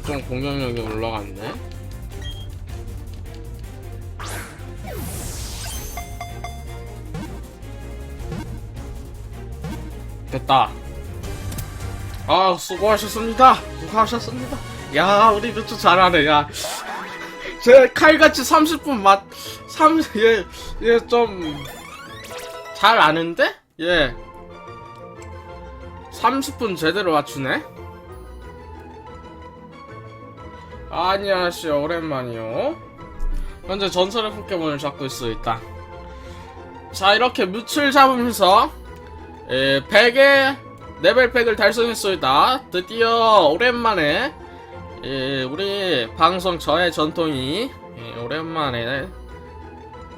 저좀 공격력이 올라갔네. 됐다. 아, 수고하셨습니다. 수고하셨습니다. 야, 우리 뮤츠 잘하네, 야. 제 칼같이 30분 맛, 3, 얘, 얘 좀, 잘 아는데? 예. 30분 제대로 맞추네? 안녕하세요, 오랜만이요. 현재 전설의 포켓몬을 잡고 있습니다. 자, 이렇게 뮤츠를 잡으면서, 에, 100의 레벨 100을 달성했습니다. 드디어 오랜만에 예, 우리 방송 저의 전통이 예, 오랜만에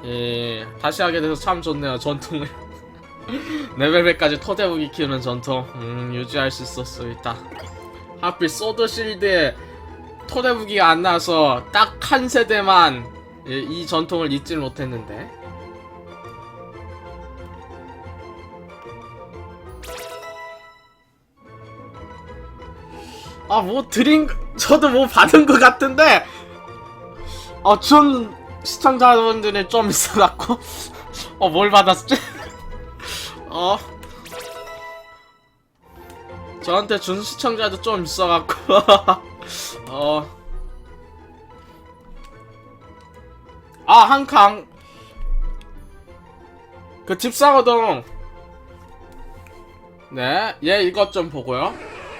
예, 다시 하게 돼서 참 좋네요. 전통을 레벨 100까지 토대무기 키우는 전통 음, 유지할 수 있었습니다. 하필 소드 실드에 토대무기가 안 나와서 딱 한 세대만 예, 이 전통을 잊질 못했는데. 아 뭐 드린 저도 뭐 받은 것 같은데. 어준 시청자분들이 좀 있어갖고. 어 뭘 받았지? 어. 저한테 준 시청자도 좀 있어갖고 어. 아, 한 칸. 그 집사거동. 네, 얘 이것 좀 보고요.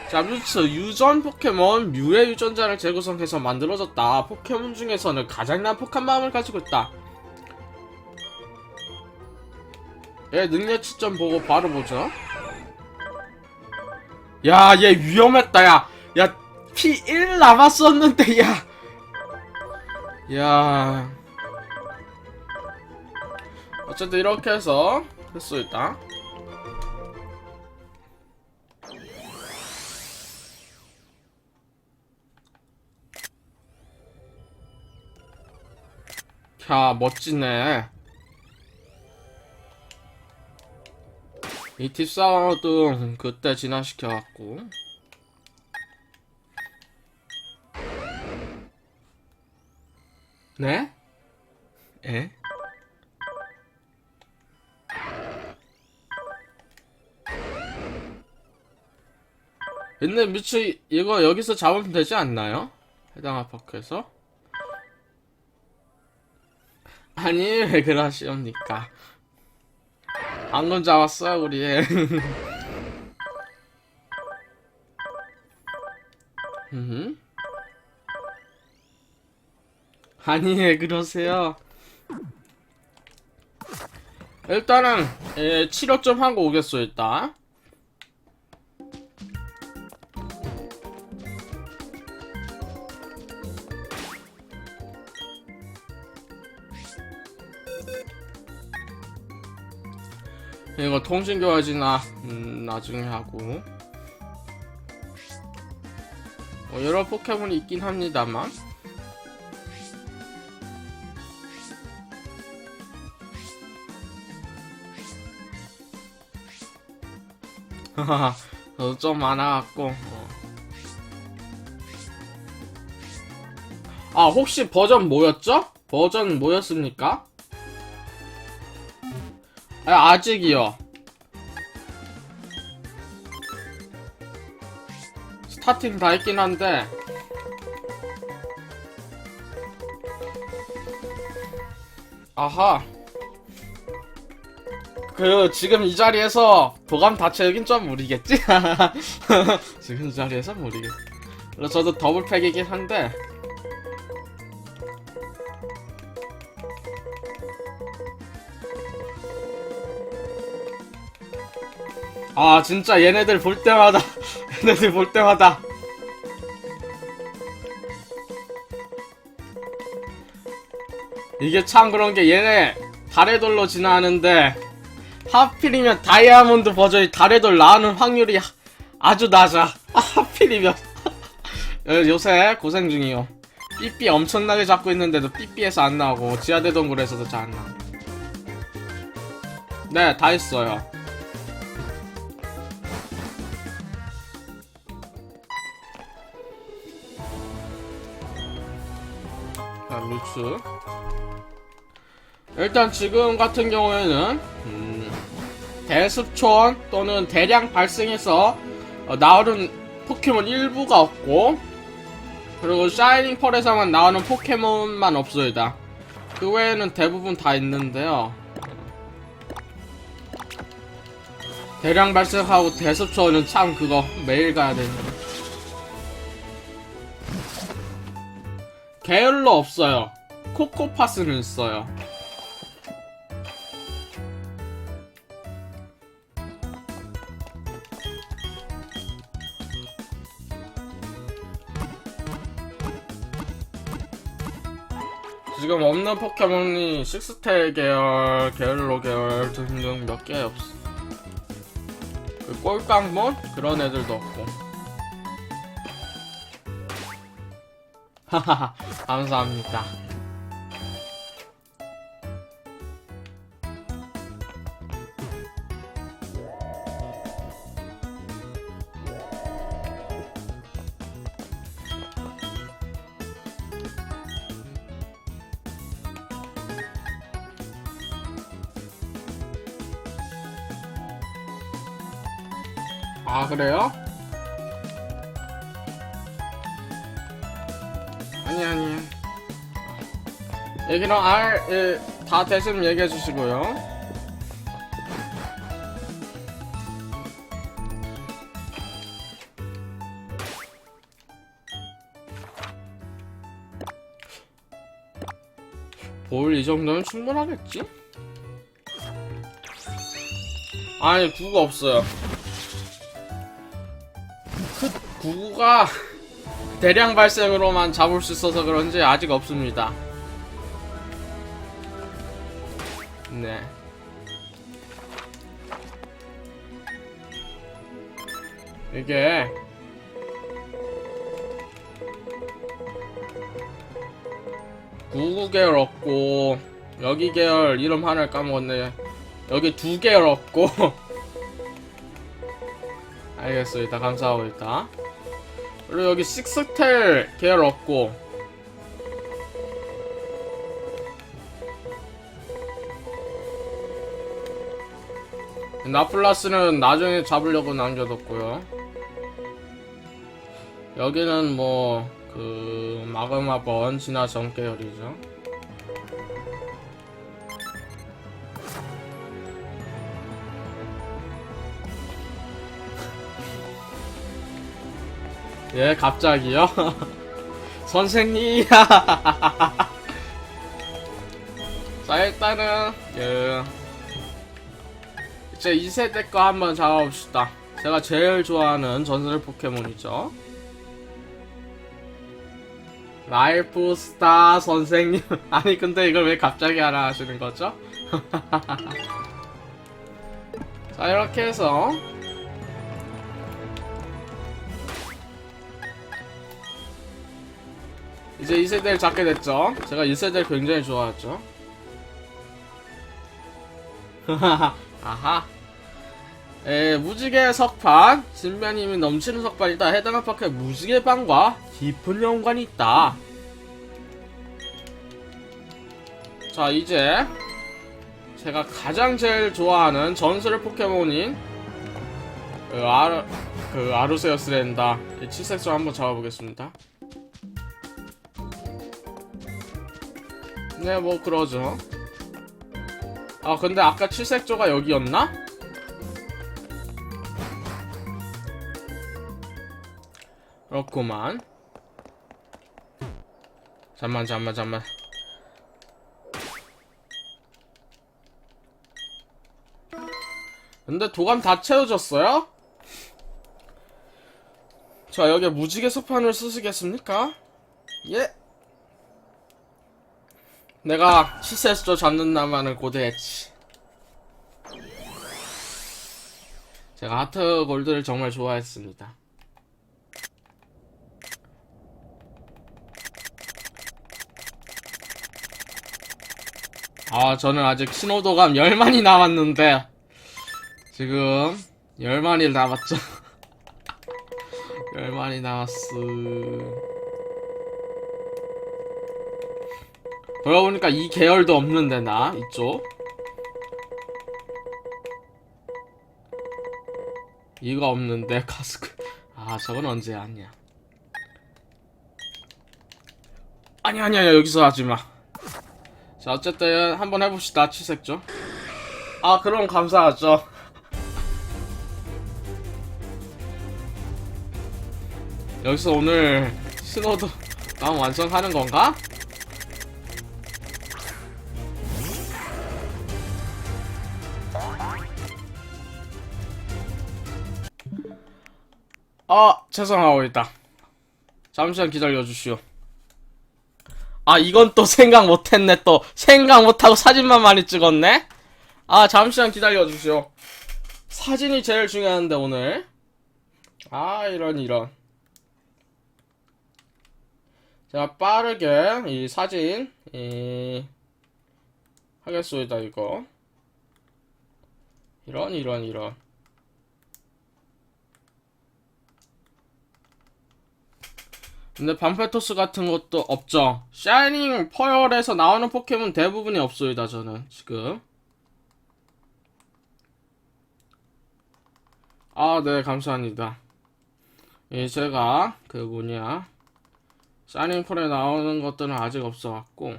자, 뮤츠 유전 포켓몬 뮤의 유전자를 재구성해서 만들어졌다. 포켓몬 중에서는 가장 난폭한 마음을 가지고 있다. 얘 능력치 좀 보고 바로 보죠. 야, 얘 위험했다, 야. 야, 피1 남았었는데, 야. 야. 어쨌든 이렇게 해서 할수 있다. 야, 멋지네. 이 팁사워도 그때 진화시켜갖고. 네? 에? 옛날 미츠 이거 여기서 잡으면 되지 않나요? 해당 아파크에서? 아니 왜 그러시옵니까? 방금 잡았어요 우리 음. 아니 왜 그러세요? 일단은 예, 치료 좀 하고 오겠어 일단. 이거 통신 교환이나 음, 나중에 하고. 뭐 여러 포켓몬이 있긴 합니다만 저도 좀 많아갖고 어. 아 혹시 버전 뭐였죠? 버전 뭐였습니까? 아, 아직이요. 스타팅 다 했긴 한데 아하 그 지금 이 자리에서 도감 다 채우긴 좀 무리겠지? 지금 이 자리에서 무리겠. 그래서 저도 더블팩이긴 한데. 아 진짜 얘네들 볼 때마다 얘네들 볼 때마다. 이게 참 그런 게 얘네 달의 돌로 진화하는데 하필이면 다이아몬드 버전이 돌 나오는 확률이 하- 아주 낮아. 아, 하필이면. 요새 고생 중이요. 삐삐 엄청나게 잡고 있는데도 삐삐에서 안 나오고 지하대동굴에서도 잘 안 나오고 네 다 했어요. 자, 루츠. 일단 지금 같은 경우에는 음, 대습촌 또는 대량 발생해서 어, 나오는 포켓몬 일부가 없고 그리고 샤이닝 펄에서만 나오는 포켓몬만 없어요다. 그 외에는 대부분 다 있는데요. 대량 발생하고 대습초는 참 그거 매일 가야 되는데. 게을러 없어요. 코코파스는 있어요. 없는 포켓몬이 식스텔 계열, 게을로 계열 등등 몇 개 없어. 그 꼴깡몬 그런 애들도 없고. 하하하 감사합니다. 아 그래요? 아니 아니 얘기는 R 예, 다 대신 얘기해 주시고요 볼이 정도면 충분하겠지? 아니 구가 없어요 그 구가 대량 발생으로만 잡을 수 있어서 그런지 아직 없습니다. 네. 이게 구구 계열 없고 여기 계열 이름 하나를 까먹었네. 여기 두 계열 없고 알겠습니다. 감사하고 있다. 그리고 여기 식스텔 계열 없고. 나플라스는 나중에 잡으려고 남겨뒀고요. 여기는 뭐 그 마그마 번지나 전 계열이죠 예 갑자기요? 선생님! 자 일단은 예. 이제 2세대 거 한번 잡아봅시다. 제가 제일 좋아하는 전설 포켓몬이죠. 라이프 스타 선생님. 아니 근데 이걸 왜 갑자기 하라 하시는 거죠? 자 이렇게 해서 이제 2세대를 잡게 됐죠. 제가 1세대를 굉장히 좋아했죠. 아하. 에, 무지개 석판. 진면님이 넘치는 석판이다. 해당 안팎에 무지개 방과 깊은 연관이 있다. 자, 이제 제가 가장 제일 좋아하는 전설 포켓몬인 그, 아르, 그 아루세우스랜다. 이 칠색조 한번 잡아보겠습니다. 네, 뭐 그러죠. 아, 근데 아까 칠색조가 여기였나? 그렇구만. 잠만, 잠만, 잠만. 근데 도감 다 채워졌어요? 자, 여기에 무지개 소판을 쓰시겠습니까? 예. 내가 시세스조 잡는 나만을 고대했지. 제가 하트 골드를 정말 좋아했습니다. 아, 저는 아직 신호도감 10만이 남았는데, 지금 10만이 남았죠. 10만이 남았어. 그러고 보니까 이 계열도 없는데 나 이쪽. 이거 없는데 가스크. 아 저건 언제 아니야. 아니 아니 아니 여기서 하지마. 자 어쨌든 한번 해봅시다. 치색조 아 그럼 감사하죠. 여기서 오늘 신호도 난 완성하는 건가? 아 죄송하고 있다. 잠시만 기다려 주시오. 아 이건 또 생각 못했네 또. 생각 못하고 사진만 많이 찍었네? 아 잠시만 기다려 주시오. 사진이 제일 중요한데 오늘. 아 이런 이런. 제가 빠르게 이 사진 이 하겠습니다 이거. 이런 이런 이런 근데 반페토스 같은 것도 없죠. 샤이닝 퍼열에서 나오는 포켓몬 대부분이 없습니다 저는 지금. 아 네 감사합니다. 예 제가 그 뭐냐. 샤이닝 펄에 나오는 것들은 아직 없어갖고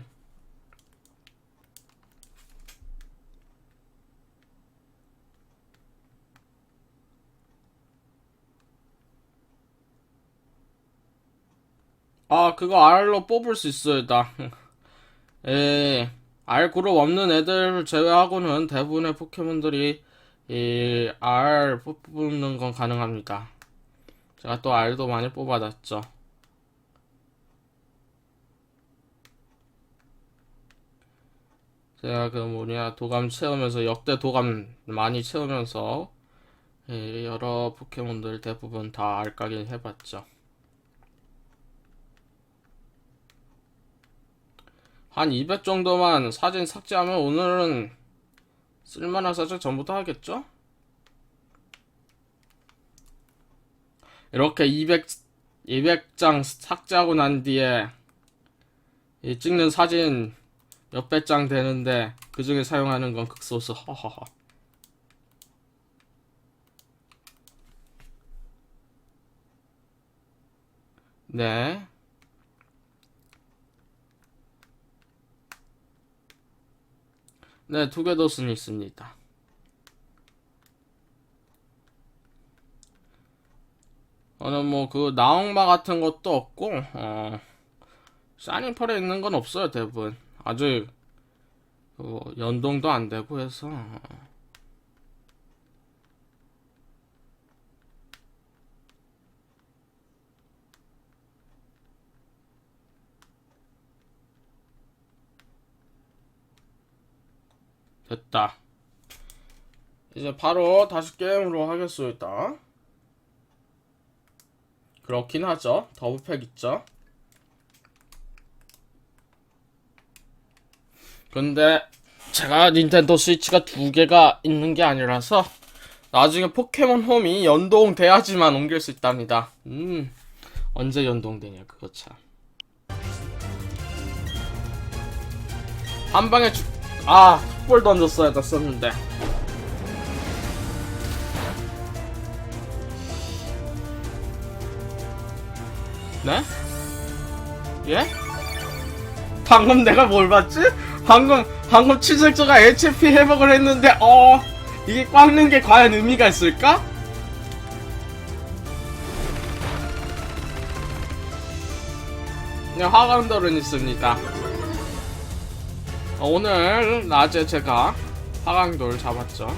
아 그거 R로 뽑을 수 있어요 나 에, R 그룹 없는 애들 제외하고는 대부분의 포켓몬들이 이 R 뽑는 건 가능합니다 제가 또 R도 많이 뽑아놨죠. 제가 그 뭐냐 도감 채우면서 역대 도감 많이 채우면서 예, 여러 포켓몬들 대부분 다 알까긴 해봤죠. 한 200 정도만 사진 삭제하면 오늘은 쓸만한 사진 전부 다 하겠죠? 이렇게 200, 200장 삭제하고 난 뒤에 이 찍는 사진 몇백 장 되는데 그 중에 사용하는 건 극소수. 허허허. 네 네, 순 있습니다. 저는 뭐 그 나홍마 같은 것도 없고 어 샤닝펄에 있는 건 없어요 대부분 아직 그 연동도 안 되고 해서 됐다. 이제 바로 다시 게임으로 하겠습니다. 그렇긴 하죠. 더블팩 있죠. 근데 제가 닌텐도 스위치가 두 개가 있는 게 아니라서 나중에 포켓몬 홈이 연동돼야지만 옮길 수 있답니다. 음, 언제 연동되냐 그거 참. 한 방에 죽, 아, 볼 던졌어야 됐었는데. 네? 예? 방금 내가 뭘 봤지? 방금 방금 치색조가 HP 회복을 했는데 어 이게 꽉는 게 과연 의미가 있을까? 네, 화강돌은 있습니다. 어, 오늘 낮에 제가 화강돌 잡았죠.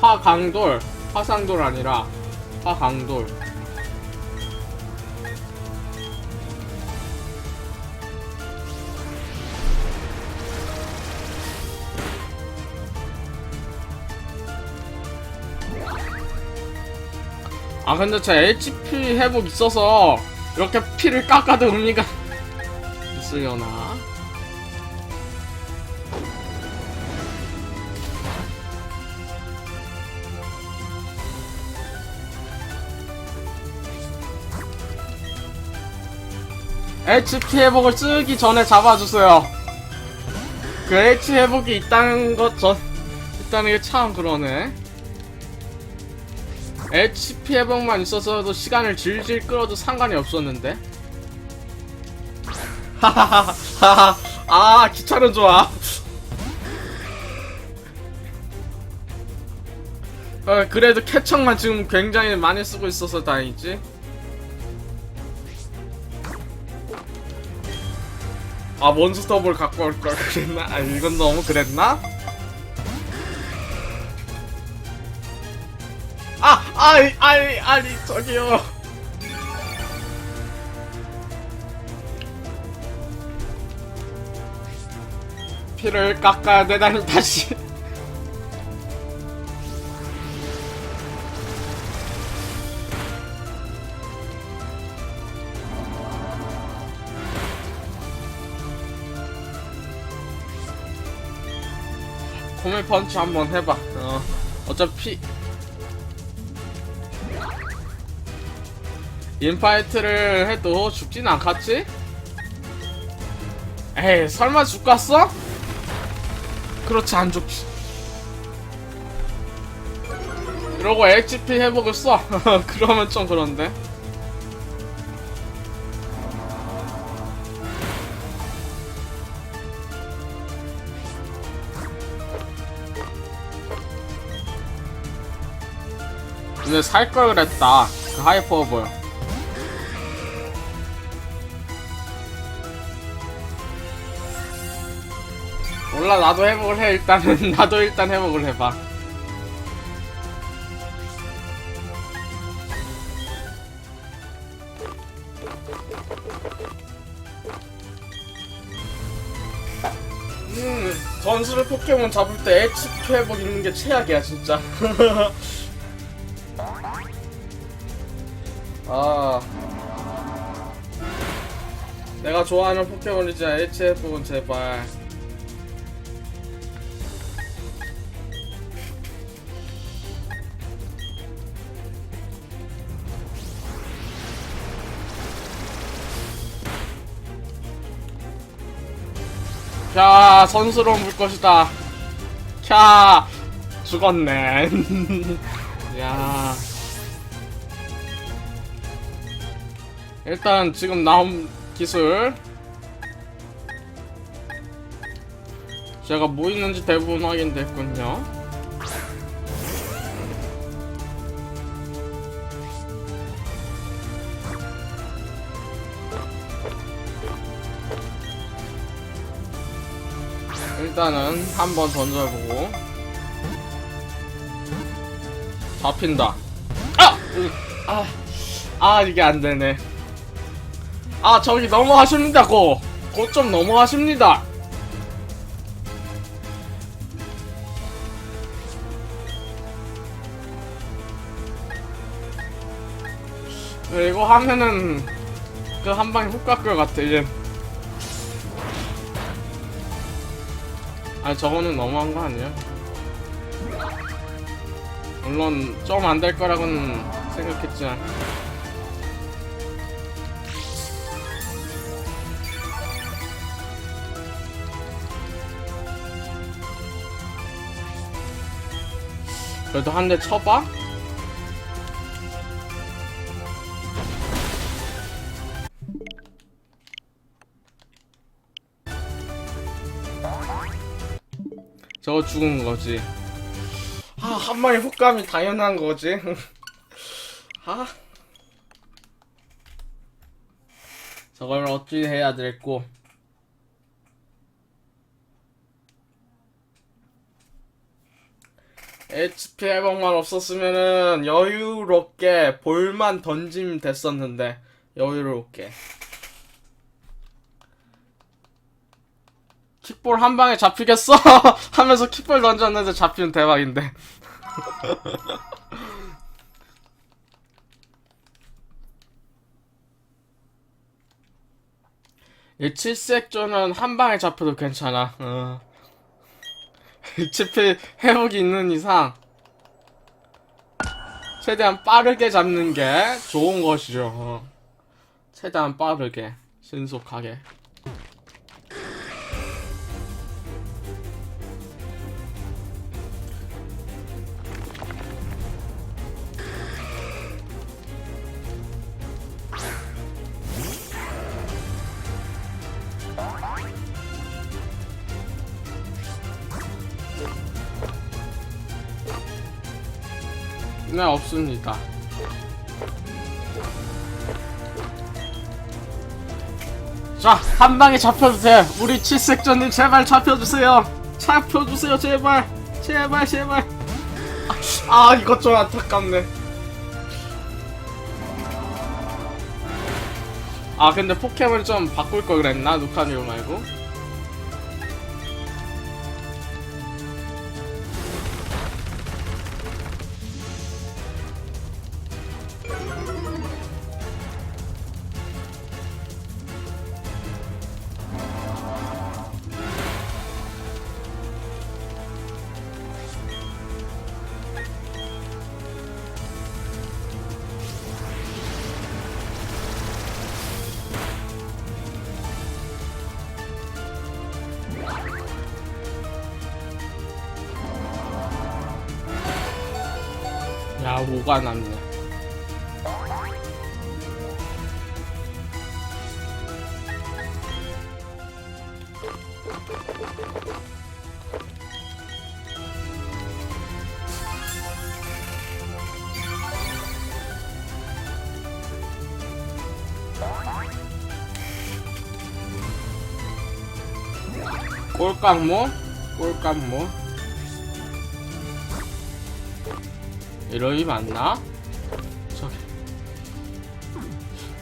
화강돌, 화상돌 아니라 화강돌. 아 근데 저 HP 회복 있어서 이렇게 피를 깎아도 의미가 있으려나? HP 회복을 쓰기 전에 잡아주세요. 그 HP 회복이 있다는 것 전, 있다는 게 참 그러네. HP 회복만 있어서도 시간을 질질 끌어도 상관이 없었는데. 하하하하. 아, 기차는 좋아. 어, 그래도 캐청만 지금 굉장히 많이 쓰고 있어서 다행이지. 아 몬스터볼 갖고 올 걸 그랬나? 아 이건 너무 그랬나? 아, 아이, 아이, 아니 저기요. 피를 깎아야 되다니 다시. 고메 펀치 한번 해봐. 어, 어차피 인파이트를 해도 죽진 않겠지? 에이, 설마 죽겠어? 그렇지 안 죽지. 이러고 HP 회복을 써. 그러면 좀 그런데. 근데 살 걸 그랬다. 그 하이퍼볼. 몰라 나도 회복을 해 일단은 나도 일단 회복을 해봐. 음, 전술을 포켓몬 잡을 때 HP 회복 있는 게 최악이야 진짜. 아 내가 좋아하는 포켓몬이자 HF은 제발 자 선수로운 물것이다. 캬 죽었네. 야. 일단 지금 나온 기술. 제가 뭐 있는지 대부분 확인됐군요 일단은 한번 던져보고 잡힌다 아! 으, 아! 아 이게 안되네 아 저기 넘어가십니다 고! 곧 좀 넘어가십니다 네, 이거 하면은 그 한 방에 훅갈것 같아 이제 아 저거는 너무한 거 아니야? 물론 좀 안 될 거라고는 생각했지만 그래도 한 대 쳐봐? 죽은 거지. 아, 한 방에 훅감이 당연한 거지. 아. 저걸 어찌 해야 될고. HP 회복만 없었으면은 여유롭게 볼만 던지면 됐었는데 여유롭게 킥볼 한 방에 잡히겠어? 하면서 킥볼 던졌는데 잡히면 대박인데 이 칠색조는 한 방에 잡혀도 괜찮아 어. HP 회복이 있는 이상 최대한 빠르게 잡는 게 좋은 것이죠. 어. 최대한 빠르게 신속하게. 네, 없습니다. 자, 한 방에 잡혀주세요. 우리 칠색전님 제발 잡혀주세요. 잡혀주세요, 제발. 제발, 제발. 아, 아, 이것 좀 안타깝네. 아, 근데 포켓몬 좀 바꿀 걸 그랬나? 루카니오 말고. 야, 뭐가 남네. 꼴깡모? 꼴깡모? 이러이 맞나? 저기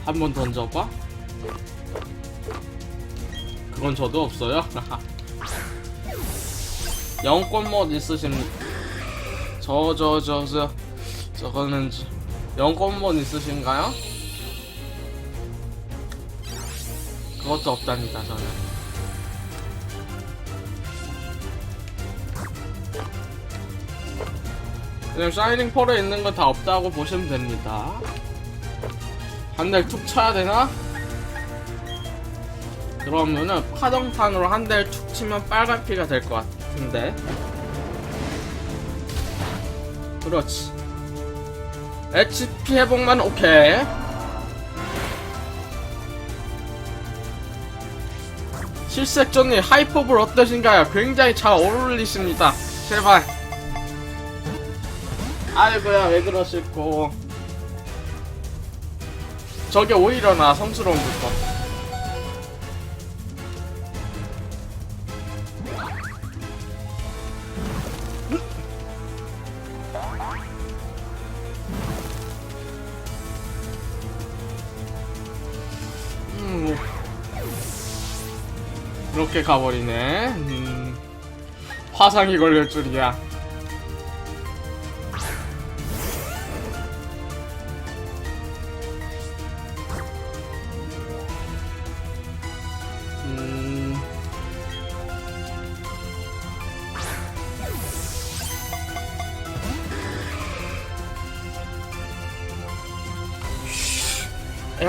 한 번 던져봐 그건 저도 없어요 영권 mod 있으십니까? 저저 저 저 저거는 저- 영권 mod 있으신가요? 그것도 없답니다 저는 그냥 샤이닝 폴에 있는 거다 없다고 보시면 됩니다. 한대툭 쳐야 되나? 그러면은 파동탄으로 한 대를 툭 치면 빨간 피가 될 것 같은데. 그렇지. HP 회복만 오케이. 실색전님 하이퍼볼 어떠신가요? 굉장히 잘 어울리십니다. 제발. 아이고야 왜 그러실고. 저게 오히려 나 성스러운 것 음, 이렇게 가버리네. 음, 화상이 걸릴 줄이야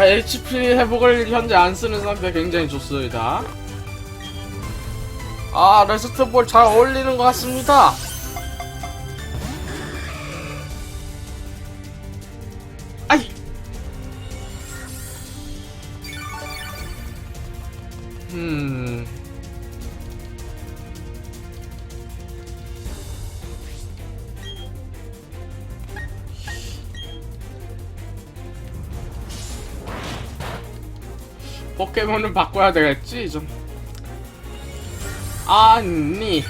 HP 회복을 현재 안 쓰는 상태 굉장히 좋습니다. 아, 레스트볼 잘 어울리는 것 같습니다. 아이! 음. 포켓몬을 바꿔야 되겠지 좀. 아니.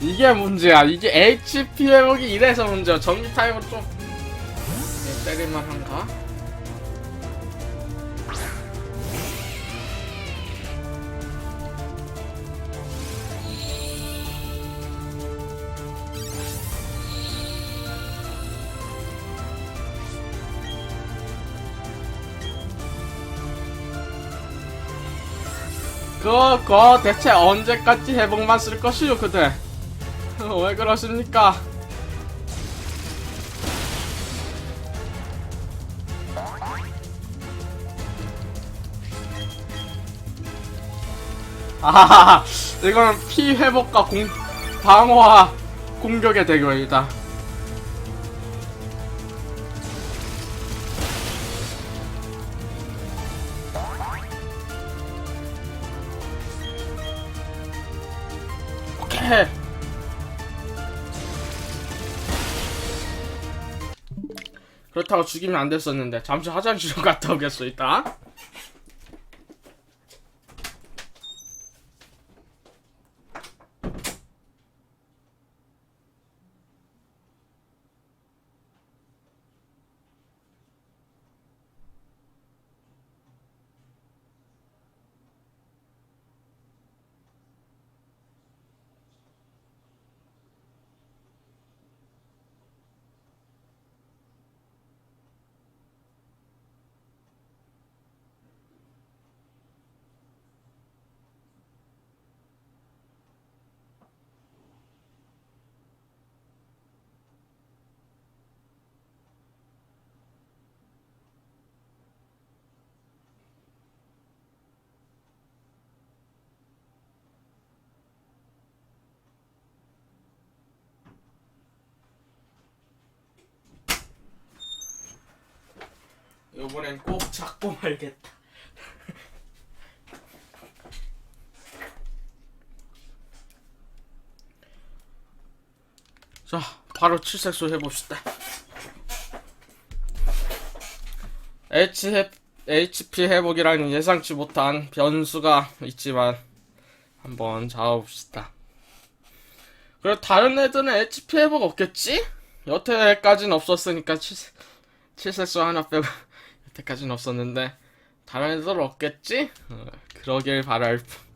이게 문제야. 이게 HP 회복이 이래서 문제야. 전기 타임으로 좀 네, 때릴만 한가? 그거 그거 대체 언제까지 회복만 쓸 것이요 그대 왜 그러십니까 아하하 이거는 피 회복과 공 방어와 공격의 대결이다. 그렇다고 죽이면 안 됐었는데 잠시 화장실 좀 갔다 오겠어 이따. 이번엔 꼭 잡고 말겠다. 자, 바로 칠색소 해봅시다. HP 회복이라는 예상치 못한 변수가 있지만 한번 잡아봅시다. 그리고 다른 애들은 HP 회복 없겠지? 여태까지는 없었으니까 칠, 칠색소 하나 빼고 여태까지는 없었는데 다른 애들 없겠지? 어, 그러길 바랄 뿐.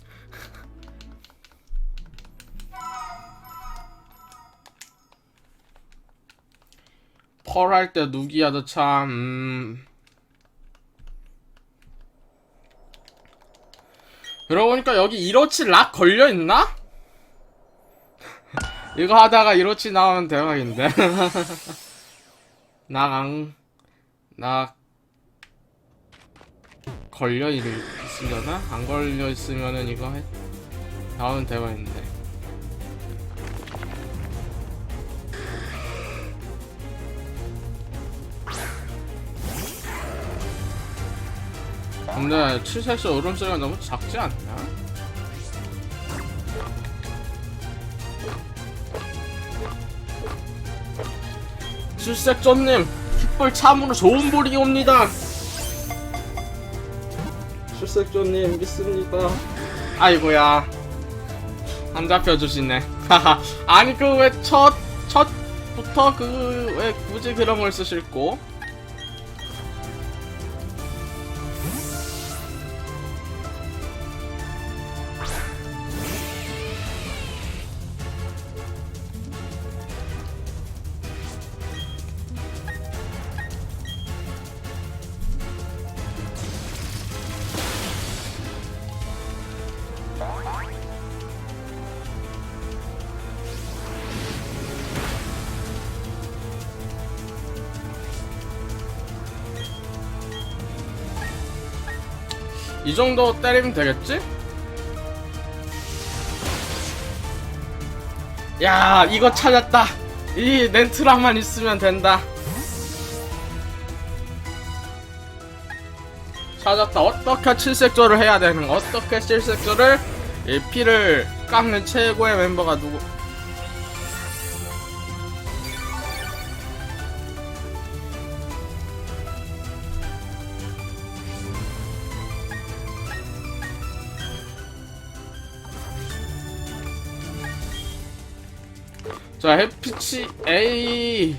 펄할 때 누기야도 참 음... 그러고 보니까 여기 이로치 락 걸려있나? 이거 하다가 이로치 나오면 대박인데 나강 나 걸려 있- 있으려나? 안 걸려 있으면은 이거 해 나오면 대박인데 근데 7색소 오름소리가 너무 작지 않나? 칠색조님 킥볼 참으로 좋은 볼이 옵니다 칠색조님 믿습니다. 아이고야. 안 잡혀주시네. 아니 그 왜 첫 첫부터 그 왜 굳이 그런 걸 쓰실고 이 정도 때리면 되겠지? 야 이거 찾았다. 이 렌트라만 있으면 된다. 찾았다. 어떻게 칠색조를 해야 되는 거? 어떻게 칠색조를? 이 피를 깎는 최고의 멤버가 누구 자 햇빛이 에이